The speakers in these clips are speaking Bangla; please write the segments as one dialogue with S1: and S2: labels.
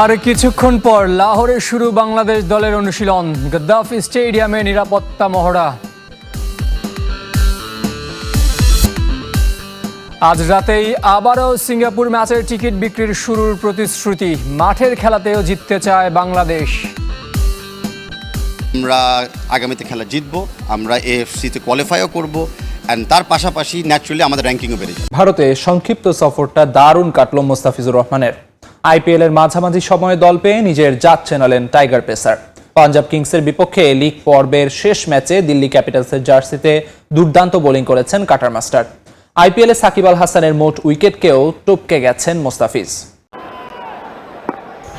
S1: আর কিছুক্ষণ পর লাহোরে শুরু বাংলাদেশ দলের অনুশীলন। গদ্দাফি স্টেডিয়ামে নিরাপত্তা মহড়া। আজ রাতেই আবারও সিঙ্গাপুর ম্যাচের টিকিট বিক্রির শুরুর প্রতিশ্রুতি। মাঠের খেলাতেও জিততে চায় বাংলাদেশ।
S2: আমরা আগামীতে খেলা জিতবো আমরা এএফসিতে কোয়ালিফাইও করব অ্যান্ড তার পাশাপাশি ন্যাচুরালি আমাদের র্যাঙ্কিংও বেড়ে যাবে।
S3: ভারতে সংক্ষিপ্ত সফরটা দারুণ কাটল মোস্তাফিজুর রহমানের। আইপিএল এর মাঝামাঝি সময়ে দল পেয়ে নিজের জাত চেনালেন টাইগার পেসার। পাঞ্জাব কিংসের বিপক্ষে লিগ পর্বের শেষ ম্যাচে দিল্লি ক্যাপিটালসের জার্সিতে দুর্দান্ত বোলিং করেছেন কাটার মাস্টার। আইপিএলে সাকিব আল হাসানের মোট উইকেটকেও টপকে গেছেন মোস্তাফিজ।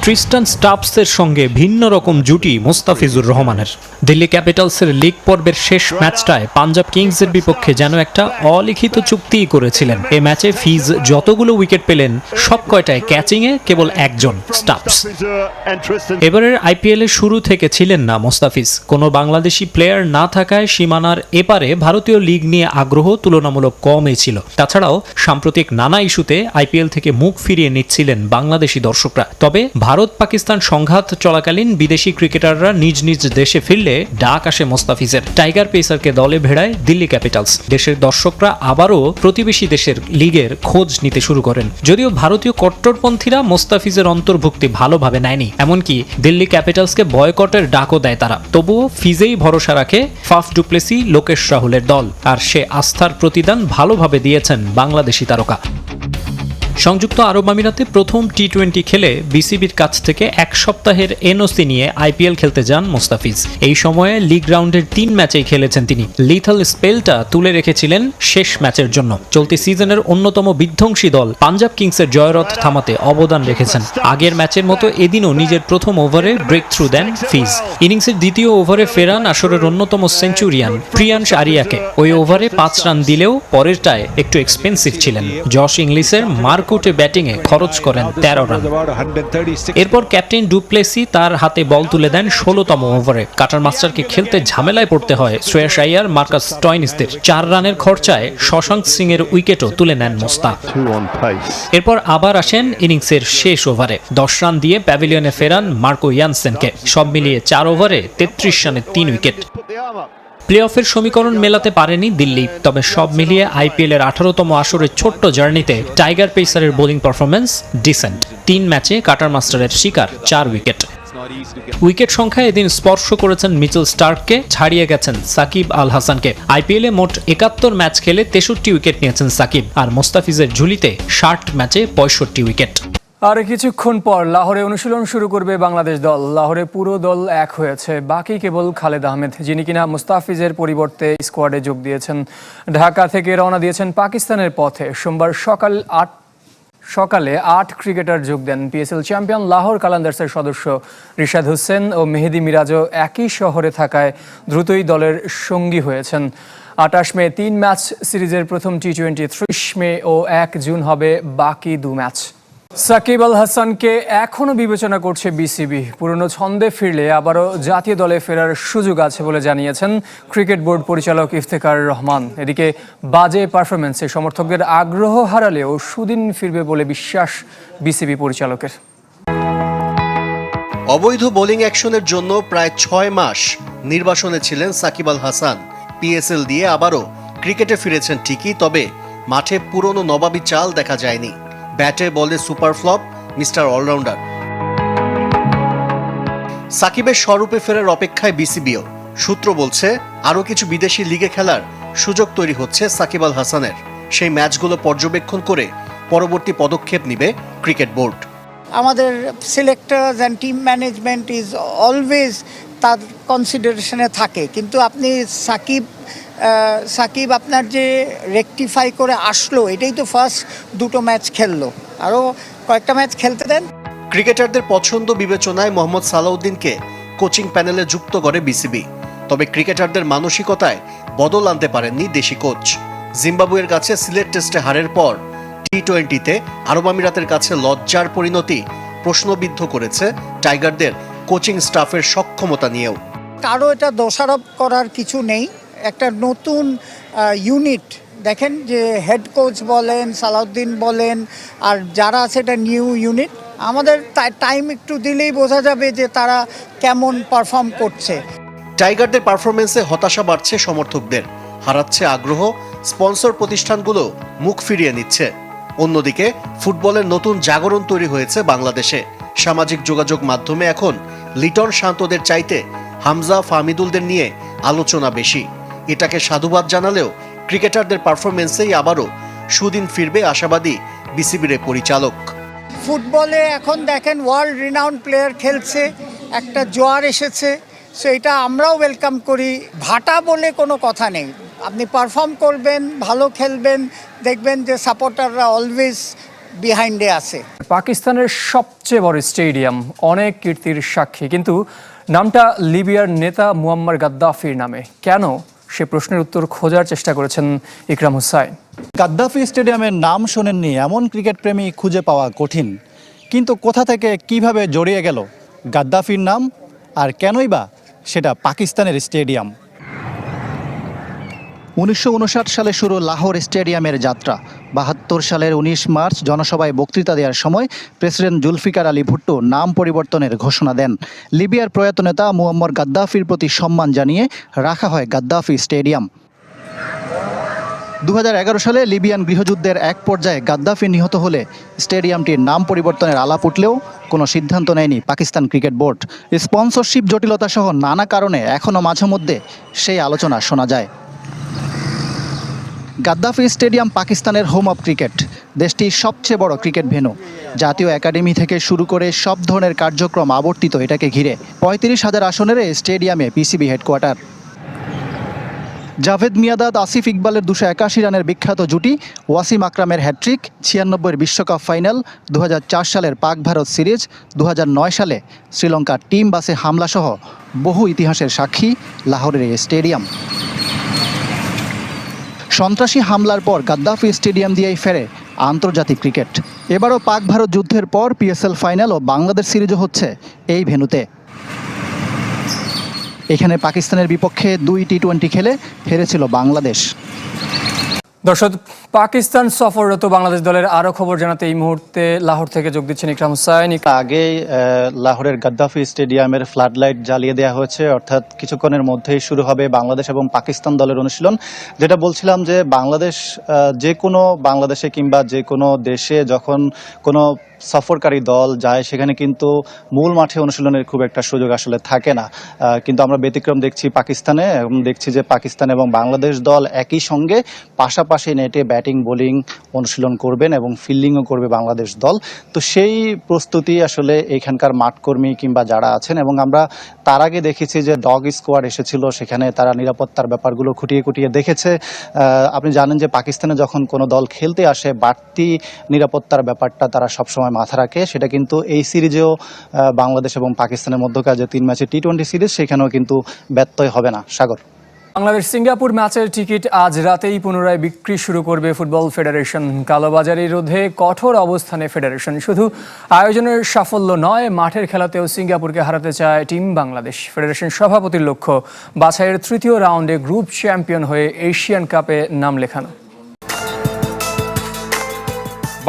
S4: ট্রিস্টান স্টাপসের সঙ্গে ভিন্ন রকম জুটি মোস্তাফিজুর রহমানের। দিল্লি ক্যাপিটালসের লিগ পর্বের শেষ ম্যাচটায় পাঞ্জাব কিংসের বিপক্ষে যেন একটা অলিখিত চুক্তিই করেছিলেন। এ ম্যাচে ফিজ যতগুলো উইকেট পেলেন, সব কয়টায় ক্যাচিংয়ে কেবল একজন স্টাপস এবারের আইপিএল শুরু থেকে ছিলেন না মোস্তাফিজ। কোনো বাংলাদেশি প্লেয়ার না থাকায় সীমানার এপারে ভারতীয় লিগ নিয়ে আগ্রহ তুলনামূলক কমই ছিল। তাছাড়াও সাম্প্রতিক নানা ইস্যুতে আইপিএল থেকে মুখ ফিরিয়ে নিচ্ছিলেন বাংলাদেশি দর্শকরা। তবে ভারত পাকিস্তান সংঘাত চলাকালীন বিদেশি ক্রিকেটাররা নিজ নিজ দেশে ফিরলে ডাক আসে মোস্তাফিজের। টাইগার পেসারকে দলে ভেড়ায় দিল্লি ক্যাপিটালস। দেশের দর্শকরা আবারও প্রতিবেশী দেশের লিগের খোঁজ নিতে শুরু করেন। যদিও ভারতীয় কট্টরপন্থীরা মোস্তাফিজের অন্তর্ভুক্তি ভালোভাবে নেয়নি। এমনকি দিল্লি ক্যাপিটালসকে বয়কটের ডাকও দেয় তারা। তবুও ফিজেই ভরসা রাখে ফাফ ডুপ্লেসি, লোকেশ রাহুলের দল। আর সে আস্থার প্রতিদান ভালোভাবে দিয়েছেন বাংলাদেশি তারকা। সংযুক্ত আরব আমিরাতে প্রথম টি টোয়েন্টি খেলে বিসিবির কাছ থেকে এক সপ্তাহের এনওসি নিয়ে আইপিএল খেলতে যান মোস্তাফিজ। এই সময়ে লিগ রাউন্ডের তিন ম্যাচেই খেলেছেন তিনি। লিথল স্পেলটা তুলে রেখেছিলেন শেষ ম্যাচের জন্য। চলতি সিজনের অন্যতম বিধ্বংসী দল পাঞ্জাব কিংসের জয়রথ থামাতে অবদান রেখেছেন। আগের ম্যাচের মতো এদিনও নিজের প্রথম ওভারে ব্রেক থ্রু দেন ফিজ। ইনিংসের দ্বিতীয় ওভারে ফেরান আসরের অন্যতম সেঞ্চুরিয়ান প্রিয়াংশ আরিয়াকে। ওই ওভারে পাঁচ রান দিলেও পরেরটায় একটু এক্সপেন্সিভ ছিলেন। জশ ইংলিশের মারকুটে ব্যাটিংয়ে খরচ করেন তেরো রান। এরপর ক্যাপ্টেন ডুপ্লেসি তার হাতে বল তুলে দেন ষোলোতম ওভারে। কাটার মাস্টারকে খেলতে ঝামেলায় পড়তে হয় শ্রেয়াস আইয়ার মার্কাস স্টয়নিসদের চার রানের খরচায় শশাঙ্ক সিং এর উইকেটও তুলে নেন মোস্তাক. এরপর আবার আসেন ইনিংসের শেষ ওভারে। দশ রান দিয়ে প্যাভিলিয়নে ফেরান মার্কো ইয়ানসেনকে। সব মিলিয়ে চার ওভারে তেত্রিশ রানে তিন উইকেট। প্লে অফের সমীকরণ মেলাতে পারেনি দিল্লি, তবে সব মিলিয়ে আইপিএল এর আঠারোতম আসরের ছোট্ট জার্নিতে টাইগার পেসারের বোলিং পারফরমেন্স ডিসেন্ট তিন ম্যাচে কাটার মাস্টারের শিকার, চার উইকেট। উইকেট সংখ্যায় এদিন স্পর্শ করেছেন মিচেল স্টার্ককে, ছাড়িয়ে গেছেন সাকিব আল হাসানকে আইপিএলে মোট একাত্তর ম্যাচ খেলে তেষট্টি উইকেট নিয়েছেন সাকিব, আর মোস্তাফিজের ঝুলিতে ষাট ম্যাচে পঁয়ষট্টি উইকেট।
S1: আর কিছুক্ষণ পর লাহোরে অনুশীলন শুরু করবে বাংলাদেশ দল। লাহোরে পুরো দল এক হয়েছে। বাকি কেবল খালেদ আহমেদ, যিনি কিনা মুস্তাফিজের পরিবর্তে স্কোয়াডে যোগ দিয়েছেন। ঢাকা থেকে রওনা দিয়েছেন পাকিস্তানের পথে। সোমবার সকাল আট, সকালে আট ক্রিকেটার যোগ দেন পিএসএল চ্যাম্পিয়ন লাহোর কালান্দার্সের সদস্য রিশাদ হোসেন ও মেহেদি মিরাজও একই শহরে থাকায় দ্রুতই দলের সঙ্গী হয়েছেন। আটাশ মে তিন ম্যাচ সিরিজের প্রথম টি টোয়েন্টি ত্রিশ মে ও এক জুন হবে বাকি দু ম্যাচ। সাকিব আল হাসানকে এখনও বিবেচনা করছে বিসিবি। পুরনো ছন্দে ফিরলে আবারও জাতীয় দলে ফেরার সুযোগ আছে বলে জানিয়েছেন ক্রিকেট বোর্ড পরিচালক ইফতেখার রহমান। এদিকে বাজে পারফরমেন্সে সমর্থকদের আগ্রহ হারালেও সুদিন ফিরবে বলে বিশ্বাস বিসিবি পরিচালকের।
S5: অবৈধ বোলিং অ্যাকশনের জন্য প্রায় ছয় মাস নির্বাসনে ছিলেন সাকিব আল হাসান। পিএসএল দিয়ে আবারও ক্রিকেটে ফিরেছেন ঠিকই, তবে মাঠে পুরনো নবাবী চাল দেখা যায়নি। ব্যাটে বলে সুপার ফ্লপ, মিস্টার অলরাউন্ডার। সাকিবের স্বরূপে ফেরার অপেক্ষায় বিসিবিও। সূত্র বলছে, আরও কিছু বিদেশি লিগে খেলার সুযোগ তৈরি হচ্ছে সাকিব আল হাসানের। সেই ম্যাচগুলো পর্যবেক্ষণ করে পরবর্তী পদক্ষেপ নিবে ক্রিকেট বোর্ড।
S6: আমাদের selectors and team management is always তার কনসিডারেশনে থাকে। কিন্তু আপনি সাকিব সাকিব আপনার যে রেকটিফাই করে আসলো এটাই তো ফার্স্ট দুটো ম্যাচ খেললো। আরও কয়েকটা ম্যাচ খেলতে দেন।
S5: ক্রিকেটারদের পছন্দ বিবেচনায় মোহাম্মদ সালাউদ্দিনকে কোচিং প্যানেলে যুক্ত করে বিসিবি। তবে ক্রিকেটারদের মানসিকতায় বদল আনতে পারেননি দেশি কোচ। জিম্বাবুয়ের কাছে সিলেট টেস্টে হারের পর টি টোয়েন্টিতে আরব আমিরাতের কাছে লজ্জার পরিণতি প্রশ্নবিদ্ধ করেছে টাইগারদের কোচিং স্টাফের সক্ষমতা নিয়েও।
S6: কারও এটা দোষারোপ করার কিছু নেই। একটা নতুন ইউনিট দেখেন যে হেড কোচ বলেন, সালাউদ্দিন বলেন, আর যারা আছে এটা নিউ ইউনিট আমাদের টাইম একটু দিলেই বোঝা যাবে যে তারা কেমন পারফর্ম করছে।
S5: টাইগারদের পারফরমেন্সে হতাশা বাড়ছে সমর্থকদের। হারাচ্ছে আগ্রহ স্পন্সর প্রতিষ্ঠানগুলো মুখ ফিরিয়ে নিচ্ছে। অন্যদিকে, ফুটবলের নতুন জাগরণ তৈরি হয়েছে বাংলাদেশে। সামাজিক যোগাযোগ মাধ্যমে এখন লিটন শান্তদের চাইতে হামজা ফাহমিদুলদের নিয়ে আলোচনা বেশি। এটাকে সাধুবাদ জানালেও ক্রিকেটারদের পারফরমেন্সেই আবারও সুদিন ফিরবে আশাবাদী বিসিবির পরিচালক।
S6: ফুটবলে এখন দেখেন ওয়ার্ল্ড রিনাউন্ড প্লেয়ার খেলছে একটা জোয়ার এসেছে সো এটা আমরাও ওয়েলকাম করি। ভাটা বলে কোনো কথা নেই। আপনি পারফর্ম করবেন ভালো খেলবেন দেখবেন যে সাপোর্টাররা অলওয়েজ বিহাইন্ডে আছে।
S1: পাকিস্তানের সবচেয়ে বড় স্টেডিয়াম অনেক কীর্তির সাক্ষী। কিন্তু নামটা লিবিয়ার নেতা মুয়াম্মার গাদ্দাফির নামে। কেন? সে প্রশ্নের উত্তর খোঁজার চেষ্টা করেছেন ইকরাম হুসাইন।
S7: গাদ্দাফি স্টেডিয়ামের নাম শোনেননি এমন ক্রিকেট প্রেমী খুঁজে পাওয়া কঠিন। কিন্তু কোথা থেকে কীভাবে জড়িয়ে গেল গাদ্দাফির নাম? আর কেনই বা সেটা পাকিস্তানের স্টেডিয়াম? উনিশশো উনষাট সালে শুরু লাহোর স্টেডিয়ামের যাত্রা। বাহাত্তর সালের উনিশ মার্চ জনসভায় বক্তৃতা দেওয়ার সময় প্রেসিডেন্ট জুলফিকার আলী ভুট্টো নাম পরিবর্তনের ঘোষণা দেন। লিবিয়ার প্রয়াত নেতা মুয়াম্মর গাদ্দাফির প্রতি সম্মান জানিয়ে রাখা হয় গাদ্দাফি স্টেডিয়াম। দু হাজার এগারো সালে লিবিয়ান গৃহযুদ্ধের এক পর্যায়ে গাদ্দাফি নিহত হলে স্টেডিয়ামটির নাম পরিবর্তনের আলাপ উঠলেও কোনো সিদ্ধান্ত নেয়নি পাকিস্তান ক্রিকেট বোর্ড। স্পন্সরশিপ জটিলতা সহ নানা কারণে এখনও মাঝে মধ্যে সেই আলোচনা শোনা যায়। গাদ্দাফি স্টেডিয়াম পাকিস্তানের হোম অফ ক্রিকেট দেশটির সবচেয়ে বড় ক্রিকেট ভেনু জাতীয় একাডেমি থেকে শুরু করে সব ধরনের কার্যক্রম আবর্তিত এটাকে ঘিরে পঁয়ত্রিশ হাজার আসনের এই স্টেডিয়ামে পিসিবি হেডকোয়ার্টার জাভেদ মিয়াদাদ, আসিফ ইকবালের দুশো একাশি রানের বিখ্যাত জুটি, ওয়াসিম আকরামের হ্যাট্রিক ছিয়ানব্বইয়ের বিশ্বকাপ ফাইনাল দু হাজার চার সালের পাক ভারত সিরিজ দু হাজার নয় সালে শ্রীলঙ্কার টিম বাসে হামলাসহ বহু ইতিহাসের সাক্ষী লাহোরের এই স্টেডিয়াম। সন্ত্রাসী হামলার পর গাদ্দাফি স্টেডিয়াম দিয়েই ফেরে আন্তর্জাতিক ক্রিকেট। এবারও পাক ভারত যুদ্ধের পর পিএসএল ফাইনাল ও বাংলাদেশ সিরিজও হচ্ছে এই ভেনুতে এখানে পাকিস্তানের বিপক্ষে দুই টি টোয়েন্টি খেলে হেরেছিল বাংলাদেশ।
S1: দর্শক, পাকিস্তান সফররত বাংলাদেশ দলের আরও খবর জানাতে এই মুহূর্তে লাহোর থেকে যোগ দিচ্ছেন ইকরাম হুসাইন।
S7: আগে লাহোরের গাদ্দাফি স্টেডিয়ামের ফ্লাড লাইট জ্বালিয়ে দেওয়া হয়েছে, অর্থাৎ কিছুক্ষণের মধ্যেই শুরু হবে বাংলাদেশ এবং পাকিস্তান দলের অনুশীলন। যেটা বলছিলাম যে, বাংলাদেশ যে কোনো বাংলাদেশে কিংবা যে কোনো দেশে যখন কোনো সফরকারী দল যায়, সেখানে কিন্তু মূল মাঠে অনুশীলনের খুব একটা সুযোগ আসলে থাকে না। কিন্তু আমরা ব্যতিক্রম দেখছি পাকিস্তানে, এবং দেখছি যে পাকিস্তান এবং বাংলাদেশ দল একই সঙ্গে পাশাপাশি নেটে ব্যাটিং, বোলিং অনুশীলন করবেন এবং ফিল্ডিংও করবে বাংলাদেশ দল। তো সেই প্রস্তুতি আসলে এখানকার মাঠকর্মী কিংবা যারা আছেন, এবং আমরা তার আগে দেখেছি যে ডগ স্কোয়াড এসেছিল, সেখানে তারা নিরাপত্তার ব্যাপারগুলো খুঁটিয়ে খুঁটিয়ে দেখেছে। আপনি জানেন যে পাকিস্তানে যখন কোনো দল খেলতে আসে, বাড়তি নিরাপত্তার ব্যাপারটা তারা সবসময় মাথা রাখে, সেটা কিন্তু এই সিরিজেও বাংলাদেশ এবং পাকিস্তানের মধ্যকার যে তিন ম্যাচের টি টোয়েন্টি সিরিজ, সেখানেও কিন্তু ব্যত্যয় হবে না। সাগর।
S1: বাংলাদেশ সিঙ্গাপুর ম্যাচের টিকিট আজ রাতেই পুনরায় বিক্রি শুরু করবে ফুটবল ফেডারেশন। কালোবাজারি রোধে কঠোর অবস্থানে ফেডারেশন। শুধু আয়োজনের সাফল্য নয়, মাঠের খেলাতেও সিঙ্গাপুরকে হারাতে চায় টিম বাংলাদেশ। ফেডারেশন সভাপতির লক্ষ্য, বাছাইয়ের তৃতীয় রাউন্ডে গ্রুপ চ্যাম্পিয়ন হয়ে এশিয়ান কাপে নাম লেখানো।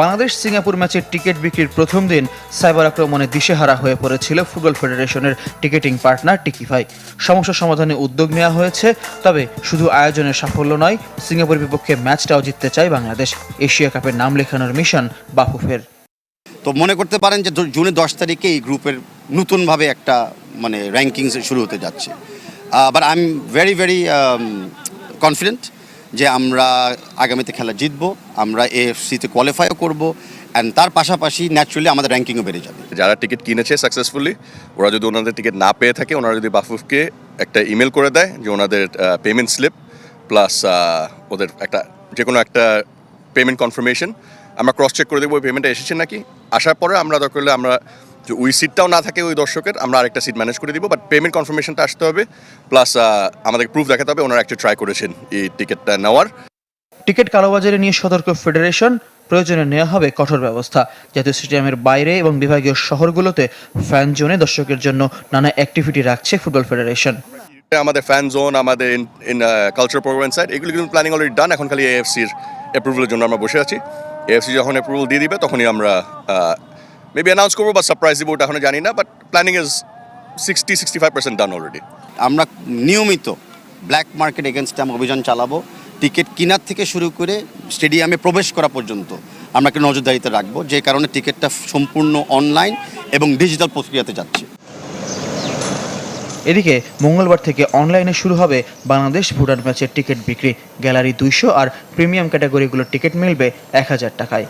S8: বাংলাদেশ সিঙ্গাপুর ম্যাচের টিকিট বিক্রির প্রথম দিন সাইবার আক্রমণে দিশেহারা হয়ে পড়েছিল ফুটবল ফেডারেশনের টিকিটিং পার্টনার টিকিফাই সমস্যা সমাধানে উদ্যোগ নেওয়া হয়েছে, তবে শুধু আয়োজনের সাফল্য নয়, সিঙ্গাপুরের বিপক্ষে ম্যাচটাও জিততে চায় বাংলাদেশ। এশিয়া কাপের নাম লেখানোর মিশন বাফুফের।
S2: তো মনে করতে পারেন যে জুনের দশ তারিখে এই গ্রুপের নতুনভাবে একটা মানে র্যাঙ্কিংস শুরু হতে যাচ্ছে। But I am very very confident যে আমরা আগামীতে খেলা জিতবো, আমরা এএফসিতে কোয়ালিফাইও করব অ্যান্ড তার পাশাপাশি ন্যাচুরালি আমাদের র্যাঙ্কিংও বেড়ে যাবে।
S9: যারা টিকিট কিনেছে সাকসেসফুলি ওরা যদি ওনাদের টিকিট না পেয়ে থাকে, ওনারা যদি বাফুফকে একটা ইমেল করে দেয় যে ওনাদের পেমেন্ট স্লিপ প্লাস ওদের একটা যে কোনো একটা পেমেন্ট কনফার্মেশন আমরা ক্রস চেক করে দেবো ওই পেমেন্টটা এসেছে নাকি। আসার পরে আমরা দরকার হলে আমরা যে ওই সিটটাও না থাকে ওই দর্শকের আমরা আরেকটা সিট ম্যানেজ করে দিব বাট পেমেন্ট কনফার্মেশনটা আসতে হবে প্লাস আমাদের প্রুফ দেখাতে হবে ওনারা একটা ট্রাই করেছেন এই টিকিটটা নেওয়ার।
S8: টিকিট কালোবাজারে নিয়ে সতর্ক ফেডারেশন প্রয়োজনে নেওয়া হবে কঠোর ব্যবস্থা জাতীয় স্টেডিয়ামের বাইরে এবং বিভাগীয় শহরগুলোতে ফ্যান জোনে দর্শকের জন্য নানা অ্যাক্টিভিটি রাখছে ফুটবল ফেডারেশন
S9: আমাদের ফ্যান জোন আমাদের ইন কালচার প্রোগ্রাম সাইড এগুলো কিন্তু প্ল্যানিং অলরেডি ডান এখন খালি এএফসির অ্যাপ্রুভালের জন্য আমরা বসে আছি। এএফসি যখন অ্যাপ্রুভাল দিয়ে দিবে তখনই আমরা মেবি অ্যানাউন্স করব বা সারপ্রাইজ দিব ওটা এখনও জানি না but planning is sixty sixty five percent done already
S2: আমরা নিয়মিত ব্ল্যাক মার্কেট এগেনস্টে আমরা অভিযান চালাবো টিকিট কেনার থেকে শুরু করে স্টেডিয়ামে প্রবেশ করা পর্যন্ত আমরা একটা নজরদারিতে রাখব যে কারণে টিকিটটা সম্পূর্ণ অনলাইন এবং ডিজিটাল প্রক্রিয়াতে যাচ্ছে।
S8: এদিকে মঙ্গলবার থেকে অনলাইনে শুরু হবে বাংলাদেশ ভুটান ম্যাচের টিকিট বিক্রি। গ্যালারি দুইশো আর প্রিমিয়াম ক্যাটাগরিগুলোর টিকিট মিলবে এক হাজার টাকায়।